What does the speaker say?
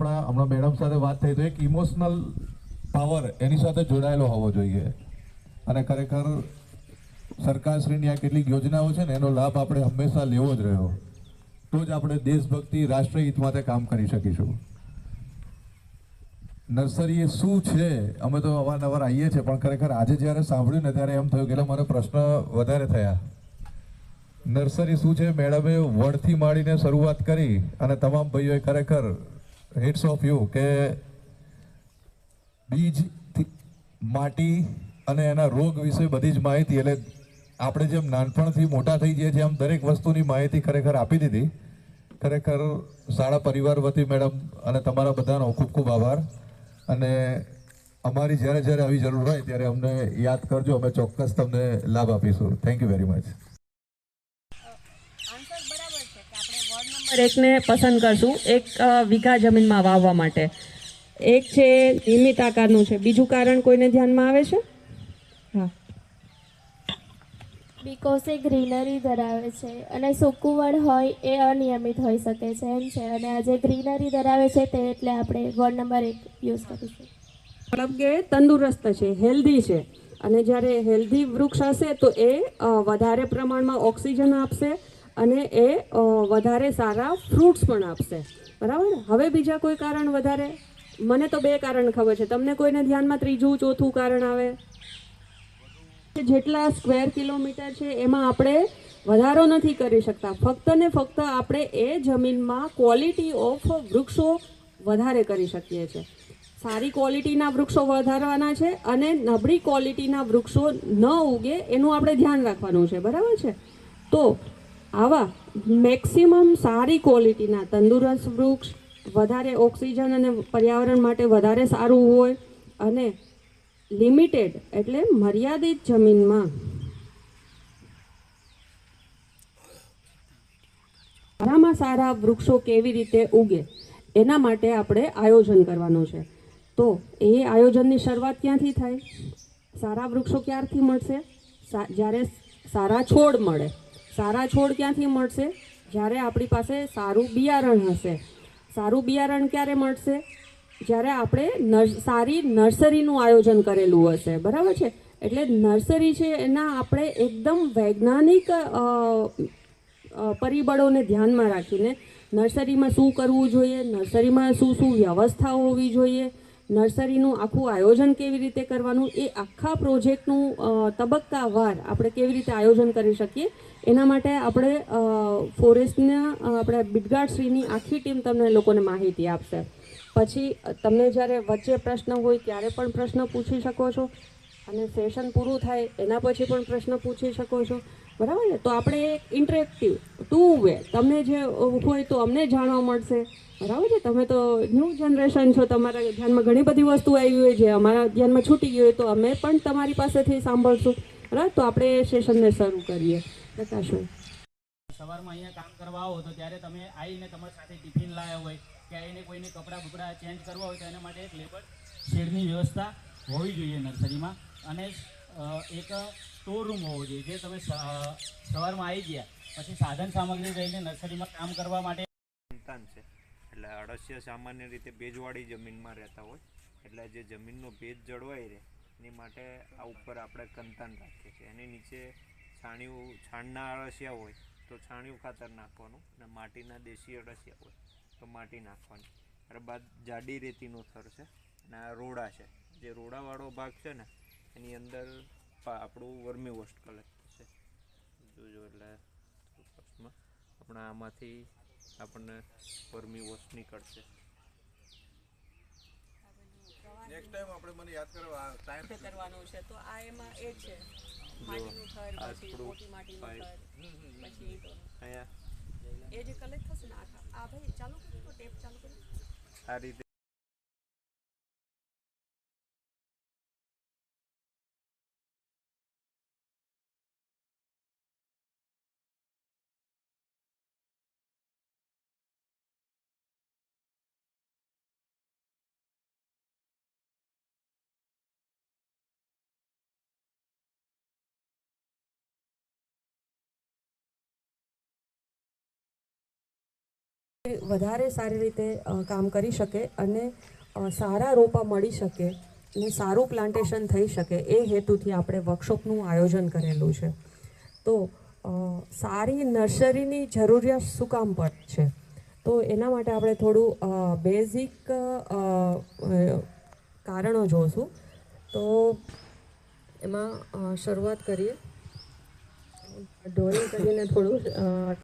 આપણા, હમણાં મેડમ સાથે વાત થઈ તો એક ઇમોશનલ પાવર એની સાથે જોડાયેલો હોવો જોઈએ. અને ખરેખર સરકારશ્રીની આ કેટલીક યોજનાઓ છે ને, એનો લાભ આપણે હંમેશા લેવો જ રહ્યો. તો જ આપણે દેશભક્તિ રાષ્ટ્રહિત માટે કામ કરી શકીશું. નર્સરી એ શું છે? અમે તો અવારનવાર આવીએ છીએ, પણ ખરેખર આજે જ્યારે સાંભળ્યું ને, ત્યારે એમ થયું કે મને પ્રશ્ન વધારે થયા. નર્સરી શું છે? મેડમે વડથી માંડીને શરૂઆત કરી અને તમામ ભાઈઓએ ખરેખર હિટ્સ ઓફ યુ કે બીજ માટી અને એના રોગ વિશે બધી જ માહિતી, એટલે આપણે જેમ નાનપણથી મોટા થઈ જઈએ છીએ આમ દરેક વસ્તુની માહિતી ખરેખર આપી દીધી. ખરેખર શાળા પરિવાર વતી મેડમ અને તમારા બધાનો ખૂબ ખૂબ આભાર. અને અમારી જ્યારે જ્યારે આવી જરૂર હોય, ત્યારે અમને યાદ કરજો, અમે ચોક્કસ તમને લાભ આપીશું. Thank you very much answer બરાબર છે કે આપણે વોર્ડ નંબર એકને પસંદ કરશું. એક વીઘા જમીનમાં વાવવા માટે. એક છે નિયમિત આકારનું છે. બીજું કારણ કોઈને ધ્યાનમાં આવે છે? હા. બીકોઝ એ ગ્રીનરી ધરાવે છે અને સૂકું વડ હોય એ અનિયમિત હોઈ શકે છે. એમ છે. અને આ જે ગ્રીનરી ધરાવે છે તે એટલે આપણે વોર્ડ નંબર એક યુઝ કરીશું. મતલબ કે તંદુરસ્ત છે હેલ્ધી છે. અને જ્યારે હેલ્ધી વૃક્ષ હશે તો એ વધારે પ્રમાણમાં ઓક્સિજન આપશે. અને એ વધારે સારા ફ્રૂટ્સ પણ આપશે. બરાબર? હવે બીજા કોઈ કારણ વધારે? મને તો બે કારણ ખબર છે. તમને કોઈને ધ્યાનમાં ત્રીજું, ચોથું કારણ આવે? જેટલા સ્ક્વેર કિલોમીટર છે, એમાં આપણે વધારો નથી કરી શકતા. ફક્ત ને ફક્ત આપણે એ જમીનમાં ક્વોલિટી ઓફ વૃક્ષો વધારે કરી શકીએ છીએ. સારી ક્વોલિટીના વૃક્ષો વધારવાના છે અને નબળી ક્વોલિટીના વૃક્ષો ન ઉગે એનું આપણે ધ્યાન રાખવાનું છે. બરાબર છે? તો આવા મેક્સિમમ સારી ક્વોલિટીના તંદુરસ્ત વૃક્ષ, વધારે ઓક્સિજન અને પર્યાવરણ માટે વધારે સારું હોય અને લિમિટેડ એટલે મર્યાદિત જમીનમાં. સારામાં સારા વૃક્ષો કેવી રીતે ઉગે, એના માટે આપણે આયોજન કરવાનું છે. તો એ આયોજનની શરૂઆત ક્યાંથી થાય? સારા વૃક્ષો ક્યારથી મળશે? જ્યારે સારા છોડ મળે સારા છોડ ક્યાંથી મળશે? જ્યારે આપણી પાસે સારું બિયારણ હશે. સારું બિયારણ ક્યારે મળશે? જ્યારે આપણે સારી નર્સરીનું આયોજન કરેલું હશે. બરાબર છે? એટલે નર્સરી છે એના આપણે એકદમ વૈજ્ઞાનિક પરિબળોને ધ્યાનમાં રાખીને નર્સરીમાં શું કરવું જોઈએ, નર્સરીમાં શું શું વ્યવસ્થા હોવી જોઈએ નર્સરીનું આખું આયોજન કેવી રીતે કરવાનું, એ આખા પ્રોજેક્ટનું તબક્કાવાર આપણે કેવી રીતે આયોજન કરી શકીએ, એના માટે આપણે ફોરેસ્ટના આપણે બિટગાર્ડશ્રીની આખી ટીમ તમને લોકોને માહિતી આપશે. પછી તમને જ્યારે વચ્ચે પ્રશ્ન હોય ત્યારે પણ પ્રશ્ન પૂછી શકો છો અને સેશન પૂરું થાય એના પછી પણ પ્રશ્ન પૂછી શકો છો. બરાબર ને? તો આપણે ઇન્ટરેક્ટિવ ટુ વે તમને જે હોય તો અમને જાણવા મળશે. બરાબર છે? તમે તો ન્યૂ જનરેશન છો, તમારા ધ્યાનમાં ઘણી બધી વસ્તુ આવી હોય જે અમારા ધ્યાનમાં છૂટી ગઈ હોય તો અમે પણ તમારી પાસેથી સાંભળશું. બરાબર? તો આપણે સેશનને શરૂ કરીએ. પ્રકાશભાઈ સવારમાં અહીંયા કામ કરવા આવો તો ત્યારે તમે આવીને તમારી સાથે ટિફિન લાવ્યા હોય કે આવીને કોઈને કપડાં બપડા ચેન્જ કરવા હોય તો એના માટે એક લેબર શેડની વ્યવસ્થા હોવી જોઈએ નર્સરીમાં. અને એક સ્ટોર રૂમ હોવો જોઈએ. જે તમે સવારમાં આવી ગયા, પછી સાધન સામગ્રી લઈને નર્સરીમાં કામ કરવા માટે સંતાન છે. એટલે અળસિયા સામાન્ય રીતે ભેજવાળી જમીનમાં રહેતા હોય. એટલે જે જમીનનો ભેજ જળવાઈ રહે, એની માટે આ ઉપર આપણે કંતાન રાખીએ છીએ. એની નીચે છાણિયું, છાણના અળસિયા હોય, તો છાણિયું ખાતર નાખવાનું અને માટીના દેશી અળસિયા હોય, તો માટી નાખવાની. ત્યારબાદ જાડી રેતીનો થર છે અને આ રોડા છે. જે રોડાવાળો ભાગ છે ને, એની અંદર આપણું વર્મી વોસ્ટ કલેક્ટ છે જોજો એટલે ફર્સ્ટમાં આપણે આમાંથી આપણને વર્મી વોસ્ટ નીકળશે. નેક્સ્ટ ટાઈમ આપણે મને યાદ કરવા ટાઈમ કરવાનું છે. તો આ એમાં એ છે. માટીનું થર, પછી મોટી માટીનું પાઇપ. પછી અહીંયા. એ જે કલેક્ટ થશે ને આખા આ ભાઈ ચાલુ કરો ટેપ ચાલુ કરો. આ રીતે વધારે સારી રીતે કામ કરી શકે અને સારા રોપા મળી શકે અને સારું પ્લાન્ટેશન થઈ શકે એ હેતુથી આપણે વર્કશોપનું આયોજન કરેલું છે. તો સારી નર્સરીની જરૂરિયાત શું કામ પડે છે? તો એના માટે આપણે થોડું બેઝિક કારણો જોઈશું તો એમાં શરૂઆત કરીએ. ડોરિંગ કરીને થોડું